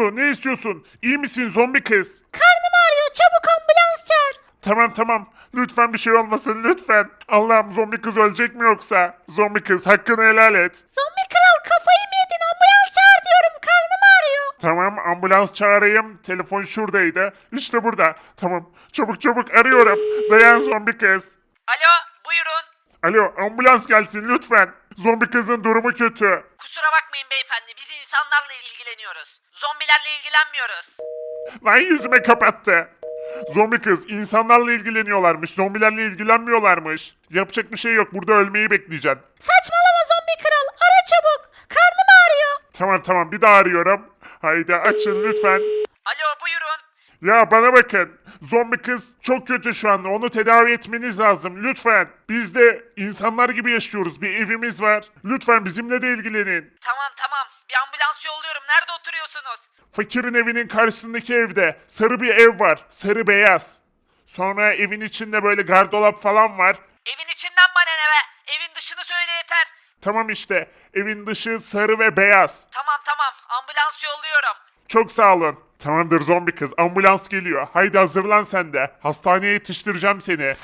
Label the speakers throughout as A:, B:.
A: oldu? Ne istiyorsun? İyi misin zombi kız?
B: Karnım ağrıyor çabuk ambulans çağır.
A: Tamam tamam. Lütfen bir şey olmasın lütfen. Allah'ım zombi kız ölecek mi yoksa? Zombi kız hakkını helal et.
B: Zombi kral kafayı mı yedin ambulans çağır diyorum karnım ağrıyor.
A: Tamam ambulans çağırayım. Telefon şuradaydı. İşte burada. Tamam. Çabuk çabuk arıyorum. Dayan zombi kız.
C: Alo buyurun.
A: Alo ambulans gelsin lütfen. Zombi kızın durumu kötü.
C: Kusura bakmayın beyefendi biz insanlarla ilgileniyoruz. Zombilerle ilgilenmiyoruz.
A: Lan yüzüme kapattı. Zombi kız insanlarla ilgileniyorlarmış. Zombilerle ilgilenmiyorlarmış. Yapacak bir şey yok. Burada ölmeyi bekleyeceksin.
B: Saçmalama zombi kral ara çabuk. Karnım ağrıyor.
A: Tamam tamam bir daha arıyorum. Haydi açın lütfen. Ya bana bakın. Zombi kız çok kötü şu anda. Onu tedavi etmeniz lazım. Lütfen. Biz de insanlar gibi yaşıyoruz. Bir evimiz var. Lütfen bizimle de ilgilenin.
C: Tamam tamam bir ambulans yolluyorum. Nerede oturuyorsunuz?
A: Fakirin evinin karşısındaki evde sarı bir ev var. Sarı beyaz. Sonra evin içinde böyle gardolap falan var.
C: Evin içinden bana ne be? Evin dışını söyle yeter.
A: Tamam işte. Evin dışı sarı ve beyaz.
C: Tamam tamam ambulans yolluyorum.
A: Çok sağ olun. Tamamdır zombi kız. Ambulans geliyor. Haydi hazırlan sen de. Hastaneye yetiştireceğim seni.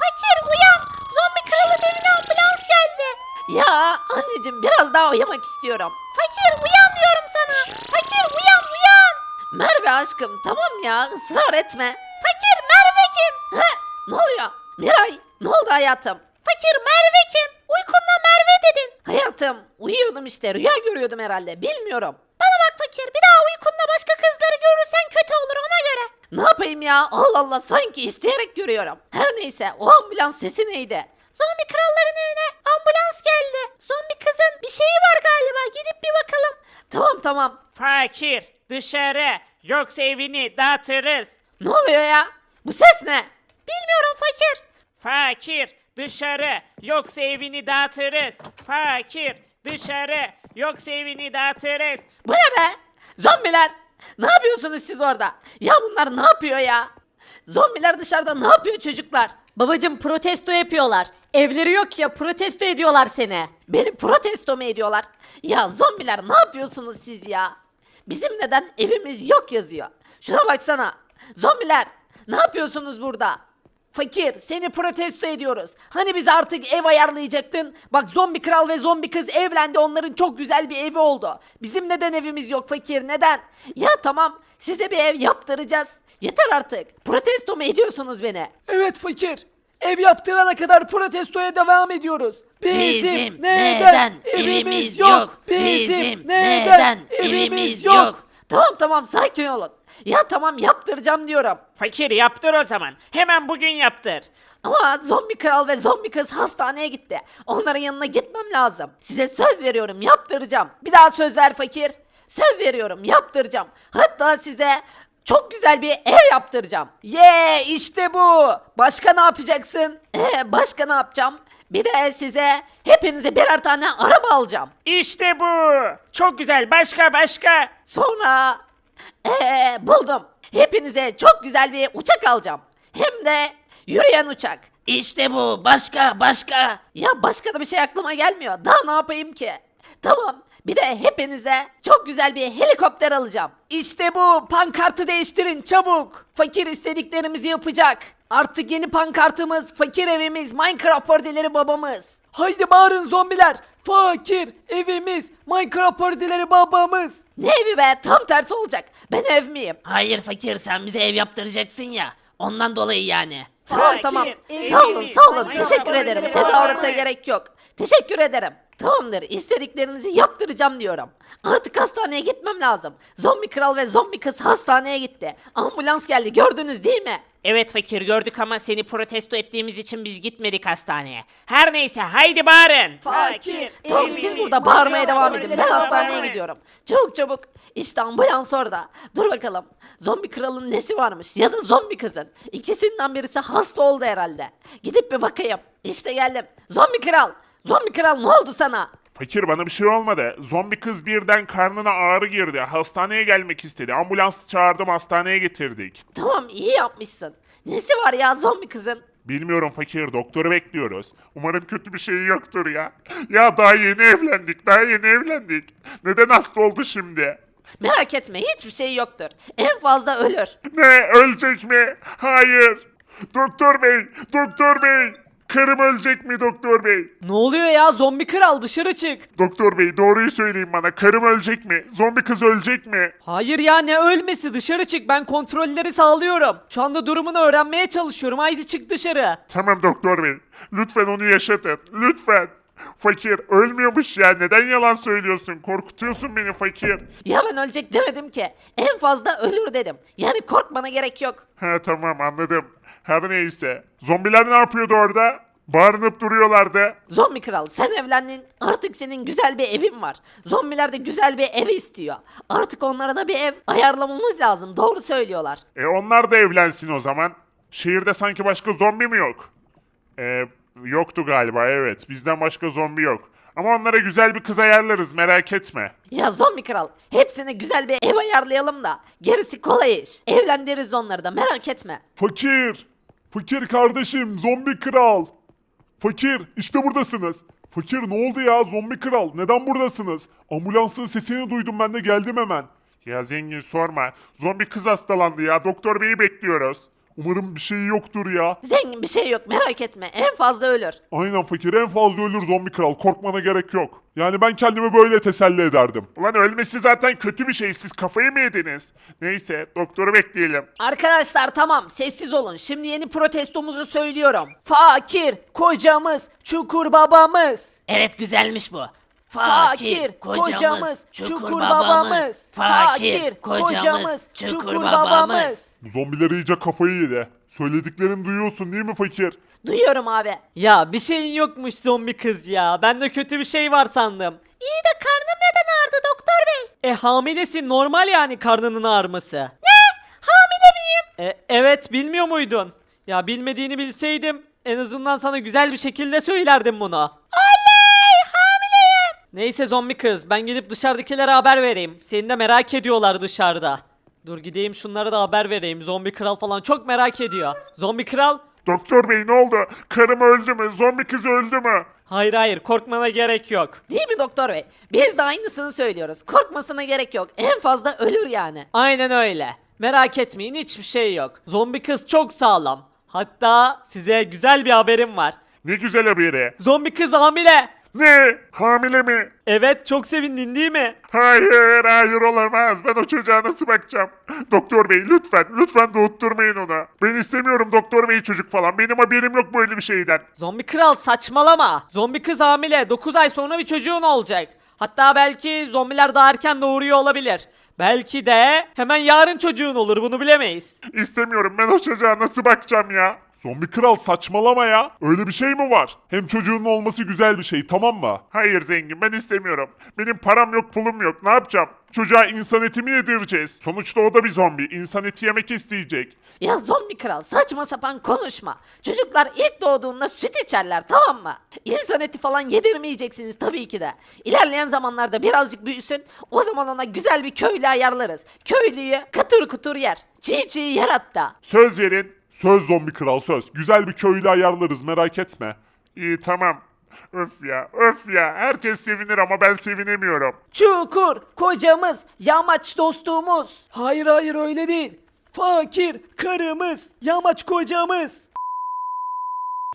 B: Fakir uyan. Zombi kralın evine ambulans geldi.
C: Ya anneciğim biraz daha uyumak istiyorum.
B: Fakir uyan diyorum sana. Fakir uyan uyan.
C: Merve aşkım tamam ya ısrar etme.
B: Fakir Merve kim?
C: He, ne oluyor? Miray ne oldu hayatım?
B: Fakir Merve kim? Uykunda Merve dedin.
C: Hayatım uyuyordum işte rüya görüyordum herhalde bilmiyorum.
B: Bana bak fakir bir daha uykunda başka kızları görürsen kötü olur ona göre.
C: Ne yapayım ya Allah Allah sanki isteyerek görüyorum. Her neyse o ambulans sesi neydi?
B: Zombi kralların evine ambulans geldi. Zombi kızın bir şeyi var galiba gidip bir bakalım.
C: Tamam tamam.
D: Fakir dışarı yoksa evini dağıtırız.
C: Ne oluyor ya? Bu ses ne?
B: Bilmiyorum fakir.
D: Fakir dışarı yoksa evini dağıtırız. Fakir dışarı yoksa evini dağıtırız.
C: Bu ne be? Zombiler! Ne yapıyorsunuz siz orada? Ya bunlar ne yapıyor ya? Zombiler dışarıda ne yapıyor çocuklar? Babacım protesto yapıyorlar. Evleri yok ya protesto ediyorlar seni. Beni protesto mu ediyorlar? Ya zombiler ne yapıyorsunuz siz ya? Bizim neden evimiz yok yazıyor. Şuna baksana. Zombiler ne yapıyorsunuz burada? Fakir seni protesto ediyoruz. Hani bize artık ev ayarlayacaktın? Bak zombi kral ve zombi kız evlendi onların çok güzel bir evi oldu. Bizim neden evimiz yok fakir neden? Ya tamam size bir ev yaptıracağız. Yeter artık. Protesto mu ediyorsunuz beni?
E: Evet fakir. Ev yaptırana kadar protestoya devam ediyoruz.
C: Bizim neden evimiz yok? Bizim neden evimiz yok? Tamam tamam sakin olun. Ya tamam yaptıracağım diyorum.
D: Fakir yaptır o zaman. Hemen bugün yaptır.
C: Ama zombi kral ve zombi kız hastaneye gitti. Onların yanına gitmem lazım. Size söz veriyorum yaptıracağım. Bir daha söz ver fakir. Söz veriyorum yaptıracağım. Hatta size çok güzel bir ev yaptıracağım. Ye işte bu. Başka ne yapacaksın? Ee, başka ne yapacağım? Bir de size hepinize birer tane araba alacağım.
D: İşte bu. Çok güzel. Başka başka.
C: Sonra ee, buldum. Hepinize çok güzel bir uçak alacağım. Hem de yürüyen uçak. İşte bu. Başka başka. Ya başka da bir şey aklıma gelmiyor. Daha ne yapayım ki? Tamam. Bir de hepinize çok güzel bir helikopter alacağım. İşte bu. Pankartı değiştirin çabuk. Fakir istediklerimizi yapacak. Artık yeni pankartımız fakir evimiz Minecraft pordeleri babamız.
E: Haydi bağırın zombiler. Fakir evimiz Minecraft partileri babamız.
C: Ne evi be tam tersi olacak. Ben ev miyim?
F: Hayır fakir sen bize ev yaptıracaksın ya. Ondan dolayı yani.
C: Tamam
D: Fakir,
C: tamam. Sağ olun sağ olun.
D: Minecraft
C: Teşekkür ederim. Tezahürata
D: babamız.
C: gerek yok. Teşekkür ederim. Tamamdır. istediklerinizi yaptıracağım diyorum. Artık hastaneye gitmem lazım. Zombi kral ve zombi kız hastaneye gitti. Ambulans geldi gördünüz değil mi?
D: Evet fakir gördük ama seni protesto ettiğimiz için biz gitmedik hastaneye. Her neyse haydi bağırın.
C: Tamam siz burada bağırmaya devam edin. Ben hastaneye gidiyorum. Çabuk çabuk. İşte ambulans orada. Dur bakalım. Zombi kralın nesi varmış ya da zombi kızın. İkisinden birisi hasta oldu herhalde. Gidip bir bakayım. İşte geldim. Zombi kral. Zombi kral ne oldu sana?
A: Fakir bana bir şey olmadı. Zombi kız birden karnına ağrı girdi. Hastaneye gelmek istedi. Ambulans çağırdım hastaneye getirdik.
C: Tamam iyi yapmışsın. Nesi var ya zombi kızın?
A: Bilmiyorum fakir doktoru bekliyoruz. Umarım kötü bir şey yoktur ya. Ya daha yeni evlendik daha yeni evlendik. Neden hasta oldu şimdi?
C: Merak etme hiçbir şey yoktur. En fazla ölür.
A: Ne ölecek mi? Hayır. Doktor bey doktor bey. Karım ölecek mi doktor bey?
E: Ne oluyor ya zombi kral dışarı çık.
A: Doktor bey doğruyu söyleyin bana. Karım ölecek mi? Zombi kız ölecek mi?
E: Hayır ya ne ölmesi dışarı çık ben kontrolleri sağlıyorum. Şu anda durumunu öğrenmeye çalışıyorum haydi çık dışarı.
A: Tamam doktor bey. Lütfen onu yaşatın. Lütfen. Fakir ölmüyormuş ya. Neden yalan söylüyorsun? Korkutuyorsun beni fakir.
C: Ya ben ölecek demedim ki. En fazla ölür dedim. Yani korkmana gerek yok.
A: Ha tamam anladım. Her neyse. Zombiler ne yapıyordu orada? Bağırınıp duruyorlardı.
C: Zombi kral sen evlendin. Artık senin güzel bir evin var. Zombiler de güzel bir ev istiyor. Artık onlara da bir ev ayarlamamız lazım. Doğru söylüyorlar.
A: E onlar da evlensin o zaman. Şehirde sanki başka zombi mi yok? E, yoktu galiba evet. Bizden başka zombi yok. Ama onlara güzel bir kız ayarlarız merak etme.
C: Ya zombi kral hepsine güzel bir ev ayarlayalım da. Gerisi kolay iş. Evlendiririz onları da merak etme.
A: Fakir! Fakir kardeşim zombi kral! Fakir işte buradasınız. Fakir ne oldu ya zombi kral neden buradasınız? Ambulansın sesini duydum ben de geldim hemen. Ya zengin sorma. Zombi kız hastalandı ya doktor beyi bekliyoruz. Umarım bir şey yoktur ya.
C: Zengin bir şey yok merak etme. En fazla ölür.
A: Aynen fakir en fazla ölür zombi kral korkmana gerek yok. Yani ben kendimi böyle teselli ederdim. Ulan ölmesi zaten kötü bir şey siz kafayı mı yediniz? Neyse doktoru bekleyelim.
C: Arkadaşlar tamam sessiz olun. Şimdi yeni protestomuzu söylüyorum.
E: Fakir kocamız çukur babamız.
F: Evet güzelmiş bu.
E: Fakir kocamız çukur babamız. Fakir kocamız çukur babamız.
A: Bu zombiler iyice kafayı yedi. Söylediklerini duyuyorsun değil mi fakir?
C: Duyuyorum abi.
E: Ya bir şeyin yokmuş zombi kız ya. Ben de kötü bir şey var sandım.
B: İyi de karnım neden ağrıdı doktor bey?
E: E hamilesin normal yani karnının ağrıması.
B: Hamile miyim?
E: E, evet bilmiyor muydun? Ya bilmediğini bilseydim en azından sana güzel bir şekilde söylerdim bunu.
B: Hamileyim.
E: Neyse zombi kız ben gidip dışarıdakilere haber vereyim. Seni de merak ediyorlar dışarıda. Dur gideyim şunlara da haber vereyim. Zombi kral falan çok merak ediyor. Zombi kral?
A: Doktor bey ne oldu? Karım öldü mü? Zombi kız öldü mü?
E: Hayır hayır korkmana gerek yok.
C: Değil mi doktor bey? Biz de aynısını söylüyoruz. Korkmasına gerek yok. En fazla ölür yani.
E: Aynen öyle. Merak etmeyin hiçbir şey yok. Zombi kız çok sağlam. Hatta size güzel bir haberim var.
A: Ne güzel haberi.
E: Zombi kız hamile.
A: Ne? Hamile mi?
E: Evet çok sevindin değil mi?
A: Hayır, hayır olamaz. Ben o çocuğa nasıl bakacağım? Doktor bey lütfen, lütfen doğutturmayın ona. Ben istemiyorum doktor bey çocuk falan. Benim haberim yok böyle bir şeyden.
E: Zombi kral saçmalama. Zombi kız hamile. 9 ay sonra bir çocuğun olacak. Hatta belki zombiler daha erken doğuruyor olabilir. Belki de hemen yarın çocuğun olur bunu bilemeyiz.
A: İstemiyorum. Ben o çocuğa nasıl bakacağım ya? Zombi kral saçmalama ya. Öyle bir şey mi var? Hem çocuğun olması güzel bir şey tamam mı? Hayır zengin ben istemiyorum. Benim param yok pulum yok. Ne yapacağım? Çocuğa insan eti mi yedireceğiz? Sonuçta o da bir zombi. İnsan eti yemek isteyecek.
C: Ya zombi kral saçma sapan konuşma. Çocuklar ilk doğduğunda süt içerler tamam mı? İnsan eti falan yedirmeyeceksiniz tabii ki de. İlerleyen zamanlarda birazcık büyüsün o zaman ona güzel bir köylü ayarlarız. Köylüyü kıtır kutur yer. Çiğ çiğ yer hatta.
A: Söz verin. Söz zombi kral söz. Güzel bir köylü ayarlarız merak etme. İyi tamam. Öf ya öf ya. Herkes sevinir ama ben sevinemiyorum.
E: Çukur kocamız, yamaç dostumuz. Hayır hayır öyle değil. Fakir karımız, yamaç kocamız.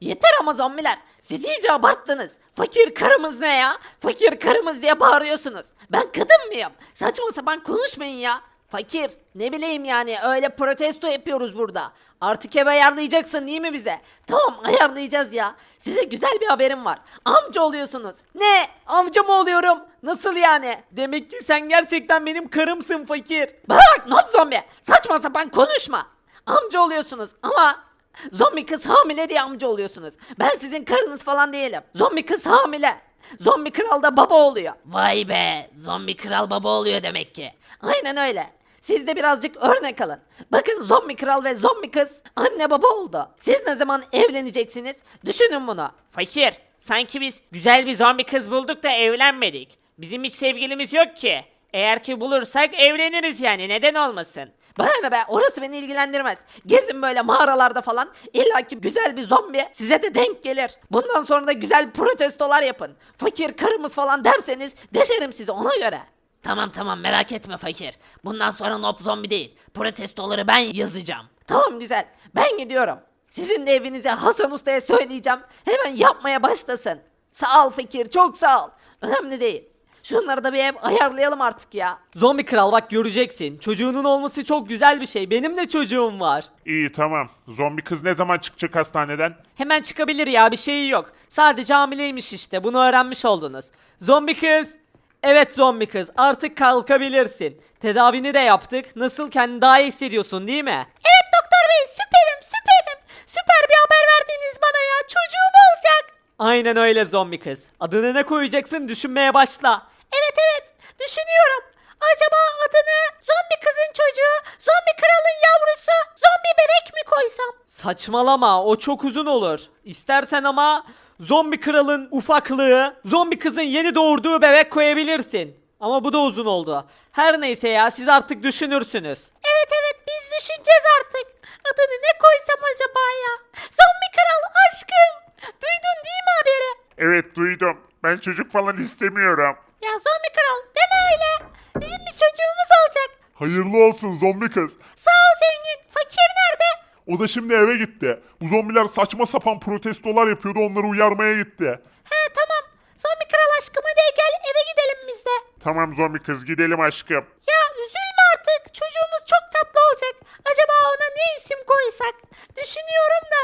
C: Yeter ama zombiler. Siz iyice abarttınız. Fakir karımız ne ya? Fakir karımız diye bağırıyorsunuz. Ben kadın mıyım? Saçma sapan konuşmayın ya. Fakir ne bileyim yani öyle protesto yapıyoruz burada. Artık ev ayarlayacaksın değil mi bize? Tamam ayarlayacağız ya. Size güzel bir haberim var. Amca oluyorsunuz.
E: Ne? Amca mı oluyorum? Nasıl yani? Demek ki sen gerçekten benim karımsın fakir.
C: Bak nop zombi. Saçma sapan konuşma. Amca oluyorsunuz ama zombi kız hamile diye amca oluyorsunuz. Ben sizin karınız falan değilim. Zombi kız hamile. Zombi kral da baba oluyor.
F: Vay be zombi kral baba oluyor demek ki.
C: Aynen öyle. Siz de birazcık örnek alın. Bakın zombi kral ve zombi kız anne baba oldu. Siz ne zaman evleneceksiniz? Düşünün bunu.
D: Fakir, sanki biz güzel bir zombi kız bulduk da evlenmedik. Bizim hiç sevgilimiz yok ki. Eğer ki bulursak evleniriz yani neden olmasın?
C: Bana ne be orası beni ilgilendirmez. Gezin böyle mağaralarda falan. İlla ki güzel bir zombi size de denk gelir. Bundan sonra da güzel protestolar yapın. Fakir karımız falan derseniz deşerim sizi ona göre.
F: Tamam tamam merak etme fakir. Bundan sonra Nob zombi değil. Protestoları ben yazacağım.
C: Tamam güzel. Ben gidiyorum. Sizin de evinize Hasan Usta'ya söyleyeceğim. Hemen yapmaya başlasın. Sağ ol Fakir, çok sağ ol. Önemli değil. Şunları da bir ev ayarlayalım artık ya.
E: Zombi kral bak göreceksin. Çocuğunun olması çok güzel bir şey. Benim de çocuğum var.
A: İyi tamam. Zombi kız ne zaman çıkacak hastaneden?
E: Hemen çıkabilir ya bir şeyi yok. Sadece hamileymiş işte bunu öğrenmiş oldunuz. Zombi kız. Evet zombi kız artık kalkabilirsin. Tedavini de yaptık. Nasıl kendini daha iyi hissediyorsun değil mi?
B: Evet doktor bey süperim süperim. Süper bir haber verdiniz bana ya. Çocuğum olacak.
E: Aynen öyle zombi kız. Adını ne koyacaksın düşünmeye başla.
B: Evet evet düşünüyorum. Acaba adını zombi kızın çocuğu, zombi kralın yavrusu, zombi bebek mi koysam?
E: Saçmalama o çok uzun olur. İstersen ama zombi kralın ufaklığı, zombi kızın yeni doğurduğu bebek koyabilirsin. Ama bu da uzun oldu. Her neyse ya siz artık düşünürsünüz.
B: Evet evet biz düşüneceğiz artık. Adını ne koysam acaba ya? Zombi kral aşkım. Duydun değil mi haberi?
A: Evet duydum. Ben çocuk falan istemiyorum.
B: Ya zombi kral deme öyle. Bizim bir çocuğumuz olacak.
A: Hayırlı olsun zombi kız.
B: Sağ ol zengin. Fakir nerede?
A: O da şimdi eve gitti. Bu zombiler saçma sapan protestolar yapıyordu onları uyarmaya gitti.
B: He tamam. Zombi kral aşkım hadi gel eve gidelim biz de.
A: Tamam zombi kız gidelim aşkım.
B: Ya üzülme artık. Çocuğumuz çok tatlı olacak. Acaba ona ne isim koysak? Düşünüyorum da.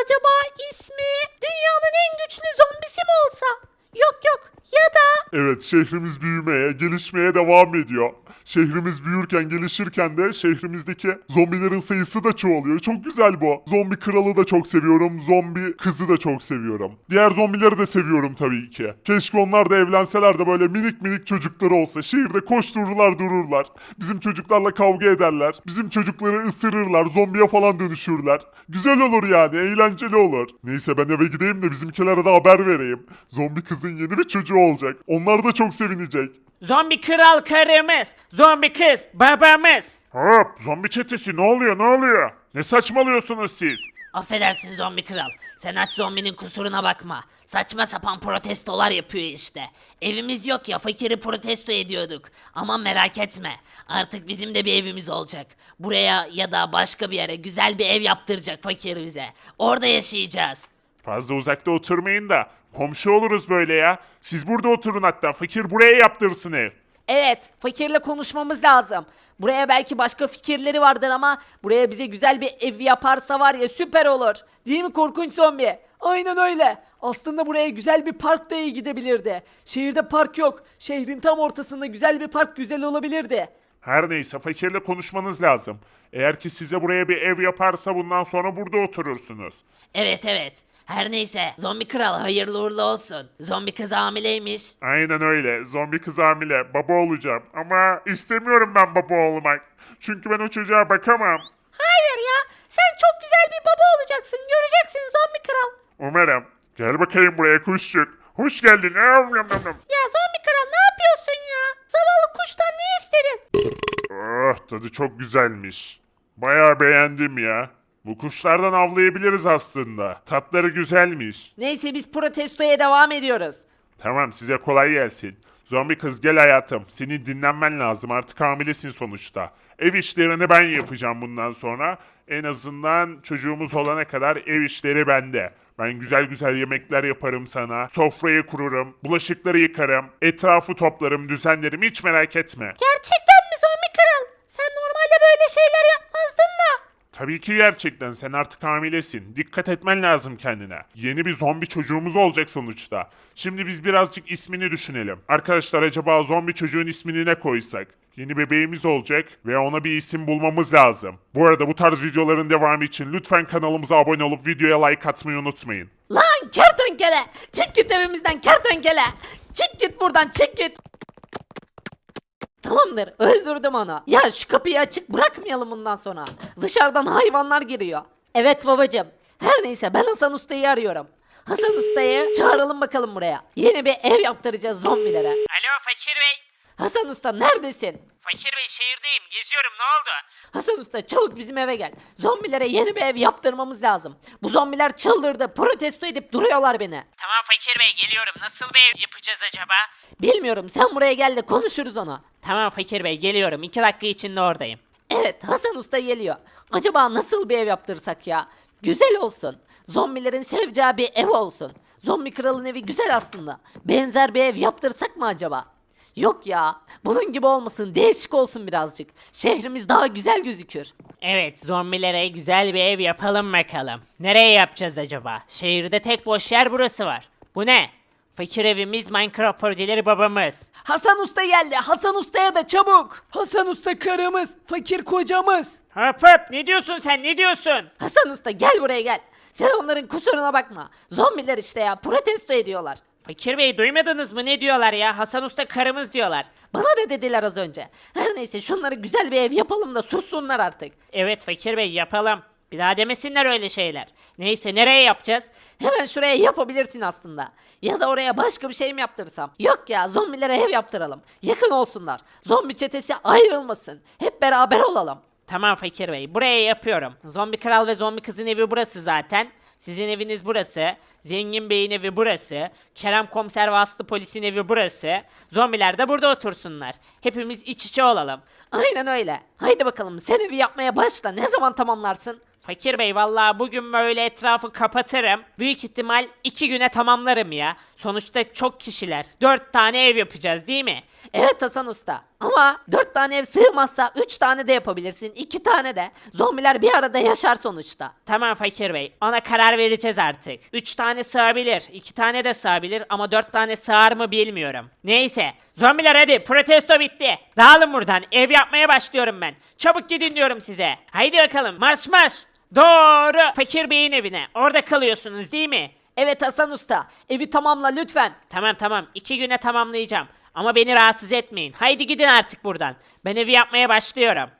B: Acaba ismi dünyanın en güçlü zombisi mi olsa? Yok yok. Ya da
A: Evet şehrimiz büyümeye, gelişmeye devam ediyor. Şehrimiz büyürken, gelişirken de şehrimizdeki zombilerin sayısı da çoğalıyor. Çok güzel bu. Zombi kralı da çok seviyorum. Zombi kızı da çok seviyorum. Diğer zombileri de seviyorum tabii ki. Keşke onlar da evlenseler de böyle minik minik çocukları olsa. Şehirde koştururlar dururlar. Bizim çocuklarla kavga ederler. Bizim çocukları ısırırlar. Zombiye falan dönüşürler. Güzel olur yani. Eğlenceli olur. Neyse ben eve gideyim de bizimkilere de haber vereyim. Zombi kızın yeni bir çocuğu olacak. Onlar da çok sevinecek.
D: Zombi kral karımız, zombi kız babamız.
A: Hop zombi çetesi ne oluyor ne oluyor? Ne saçmalıyorsunuz siz?
F: Affedersin zombi kral. Sen aç zombinin kusuruna bakma. Saçma sapan protestolar yapıyor işte. Evimiz yok ya fakiri protesto ediyorduk. Ama merak etme. Artık bizim de bir evimiz olacak. Buraya ya da başka bir yere güzel bir ev yaptıracak fakir bize. Orada yaşayacağız.
A: Fazla uzakta oturmayın da komşu oluruz böyle ya. Siz burada oturun hatta fakir buraya yaptırsın ev.
C: Evet, fakirle konuşmamız lazım. Buraya belki başka fikirleri vardır ama buraya bize güzel bir ev yaparsa var ya süper olur. Değil mi korkunç zombi? Aynen öyle. Aslında buraya güzel bir park da iyi gidebilirdi. Şehirde park yok. Şehrin tam ortasında güzel bir park güzel olabilirdi.
A: Her neyse fakirle konuşmanız lazım. Eğer ki size buraya bir ev yaparsa bundan sonra burada oturursunuz.
F: Evet evet. Her neyse zombi kral hayırlı uğurlu olsun. Zombi kız hamileymiş.
A: Aynen öyle. Zombi kız hamile. Baba olacağım. Ama istemiyorum ben baba olmak. Çünkü ben o çocuğa bakamam.
B: hayır ya. Sen çok güzel bir baba olacaksın. Göreceksin zombi kral.
A: Umarım. Gel bakayım buraya kuşçuk. Hoş geldin.
B: Ya zombi kral ne yapıyorsun ya? Zavallı kuştan ne istedin?
A: Oh tadı çok güzelmiş. Bayağı beğendim ya. Bu kuşlardan avlayabiliriz aslında. Tatları güzelmiş.
C: Neyse biz protestoya devam ediyoruz.
A: Tamam size kolay gelsin. Zombi kız gel hayatım. Senin dinlenmen lazım artık hamilesin sonuçta. Ev işlerini ben yapacağım bundan sonra. En azından çocuğumuz olana kadar ev işleri bende. Ben güzel güzel yemekler yaparım sana. Sofrayı kururum. Bulaşıkları yıkarım. Etrafı toplarım, düzenlerim. Hiç merak etme.
B: Gerçekten mi zombi kral? Sen normalde böyle şeyler.
A: Tabii ki gerçekten sen artık hamilesin. Dikkat etmen lazım kendine. Yeni bir zombi çocuğumuz olacak sonuçta. Şimdi biz birazcık ismini düşünelim. Arkadaşlar acaba zombi çocuğun ismini ne koysak? Yeni bebeğimiz olacak ve ona bir isim bulmamız lazım. Bu arada bu tarz videoların devamı için lütfen kanalımıza abone olup videoya like atmayı unutmayın.
C: Lan kertenkele! Çık git evimizden kertenkele! Çık git buradan çık git! Tamamdır öldürdüm onu. Ya şu kapıyı açık bırakmayalım bundan sonra. Dışarıdan hayvanlar giriyor. Evet babacım. Her neyse ben Hasan Usta'yı arıyorum. Hasan Usta'yı çağıralım bakalım buraya. Yeni bir ev yaptıracağız zombilere.
D: Alo fakir bey.
C: Hasan Usta neredesin?
D: Fakir bey şehirdeyim geziyorum ne oldu?
C: Hasan Usta çabuk bizim eve gel. Zombilere yeni bir ev yaptırmamız lazım. Bu zombiler çıldırdı. Protesto edip duruyorlar beni.
D: Tamam Fakir bey geliyorum nasıl bir ev yapacağız acaba?
C: Bilmiyorum sen buraya gel de konuşuruz onu.
D: Tamam Fakir bey geliyorum 2 dakika içinde oradayım.
C: Evet Hasan Usta geliyor. Acaba nasıl bir ev yaptırsak ya? Güzel olsun. Zombilerin seveceği bir ev olsun. Zombi kralın evi güzel aslında. Benzer bir ev yaptırsak mı acaba? Yok ya. Bunun gibi olmasın. Değişik olsun birazcık. Şehrimiz daha güzel gözükür.
D: Evet zombilere güzel bir ev yapalım bakalım. Nereye yapacağız acaba? Şehirde tek boş yer burası var. Bu ne? Fakir evimiz Minecraft projeleri babamız.
E: Hasan Usta geldi. Hasan Usta'ya da çabuk. Hasan Usta karımız, fakir kocamız.
D: Hop hop ne diyorsun sen ne diyorsun?
C: Hasan Usta gel buraya gel. Sen onların kusuruna bakma. Zombiler işte ya protesto ediyorlar.
D: Fakir bey duymadınız mı ne diyorlar ya? Hasan Usta karımız diyorlar.
C: Bana da dediler az önce. Her neyse şunları güzel bir ev yapalım da sussunlar artık.
D: Evet Fakir bey yapalım. Bir daha demesinler öyle şeyler. Neyse nereye yapacağız?
C: Hemen şuraya yapabilirsin aslında. Ya da oraya başka bir şey mi yaptırırsam? Yok ya zombilere ev yaptıralım. Yakın olsunlar. Zombi çetesi ayrılmasın. Hep beraber olalım.
D: Tamam Fakir Bey, buraya yapıyorum. Zombi Kral ve Zombi Kızın evi burası zaten. Sizin eviniz burası. Zengin Bey'in evi burası. Kerem Komiser ve Polis'in evi burası. Zombiler de burada otursunlar. Hepimiz iç içe olalım.
C: Aynen öyle. Haydi bakalım sen evi yapmaya başla. Ne zaman tamamlarsın?
D: Fakir Bey vallahi bugün böyle etrafı kapatırım. Büyük ihtimal iki güne tamamlarım ya. Sonuçta çok kişiler. Dört tane ev yapacağız değil mi?
C: Evet Hasan Usta. Ama dört tane ev sığmazsa üç tane de yapabilirsin. iki tane de. Zombiler bir arada yaşar sonuçta.
D: Tamam Fakir Bey, ona karar vereceğiz artık. Üç tane sığabilir, iki tane de sığabilir ama dört tane sığar mı bilmiyorum. Neyse, zombiler hadi, protesto bitti. Dağılın buradan, ev yapmaya başlıyorum ben. Çabuk gidin diyorum size. Haydi bakalım, marş marş. Doğru, Fakir Bey'in evine. Orada kalıyorsunuz değil mi?
C: Evet Hasan Usta. Evi tamamla lütfen.
D: Tamam tamam, iki güne tamamlayacağım. Ama beni rahatsız etmeyin. Haydi gidin artık buradan. Ben evi yapmaya başlıyorum.